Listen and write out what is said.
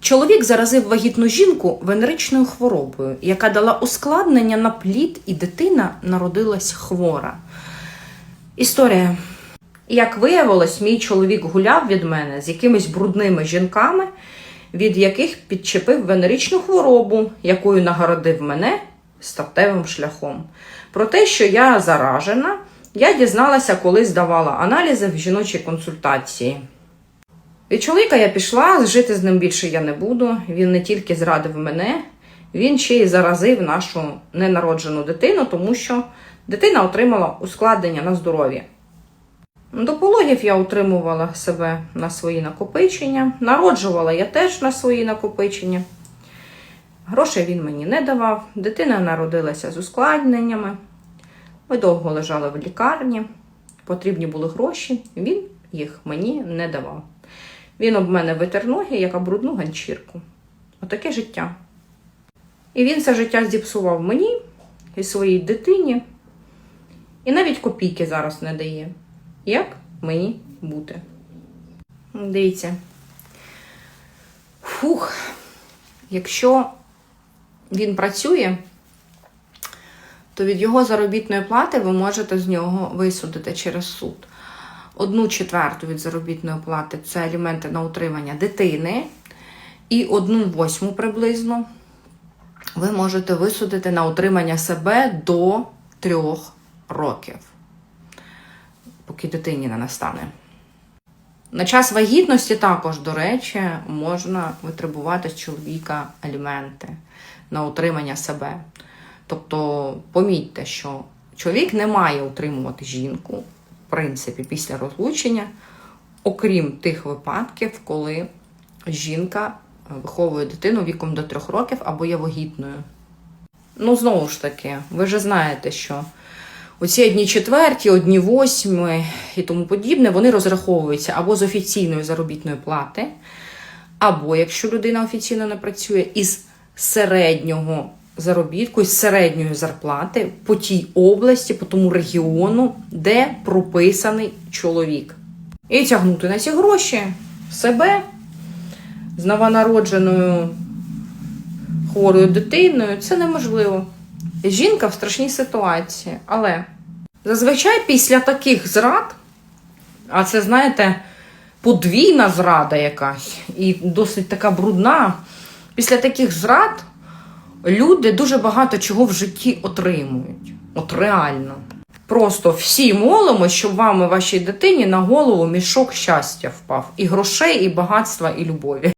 Чоловік заразив вагітну жінку венеричною хворобою, яка дала ускладнення на плід, і дитина народилась хвора. Історія. Як виявилось, мій чоловік гуляв від мене з якимись брудними жінками, від яких підчепив венеричну хворобу, якою нагородив мене статевим шляхом. Про те, що я заражена, я дізналася, коли здавала аналізи в жіночій консультації. Від чоловіка я пішла, жити з ним більше я не буду. Він не тільки зрадив мене, він ще й заразив нашу ненароджену дитину, тому що дитина отримала ускладнення на здоров'я. До пологів я утримувала себе на свої накопичення, народжувала я теж на свої накопичення. Грошей він мені не давав, дитина народилася з ускладненнями. Ми довго лежали в лікарні, потрібні були гроші, він їх мені не давав. Він об мене витер ноги, як брудну ганчірку. Отаке життя. І він це життя зіпсував мені і своїй дитині, і навіть копійки зараз не дає. Як мені бути? Дивіться. Фух, якщо він працює, то від його заробітної плати ви можете з нього висудити через суд. Одну четверту від заробітної плати це аліменти на утримання дитини, і одну восьму приблизно ви можете висудити на утримання себе до трьох років, поки дитині не настане. На час вагітності також, до речі, можна витребувати з чоловіка аліменти на утримання себе. Тобто, помітьте, що чоловік не має утримувати жінку, принципі, після розлучення, окрім тих випадків, коли жінка виховує дитину віком до трьох років або є вагітною. Ну, знову ж таки, ви ж знаєте, що оці одні четверті, одні восьми і тому подібне, вони розраховуються або з офіційної заробітної плати, або якщо людина офіційно не працює, із середнього заробітку, із середньої зарплати по тій області, по тому регіону, де прописаний чоловік. І тягнути на ці гроші себе з новонародженою хворою дитиною це неможливо. Жінка в страшній ситуації. Але зазвичай після таких зрад, а це, знаєте, подвійна зрада якась, і досить така брудна. Після таких зрад люди дуже багато чого в житті отримують. От реально. Просто всі молимо, щоб вам і вашій дитині на голову мішок щастя впав. І грошей, і багатства, і любові.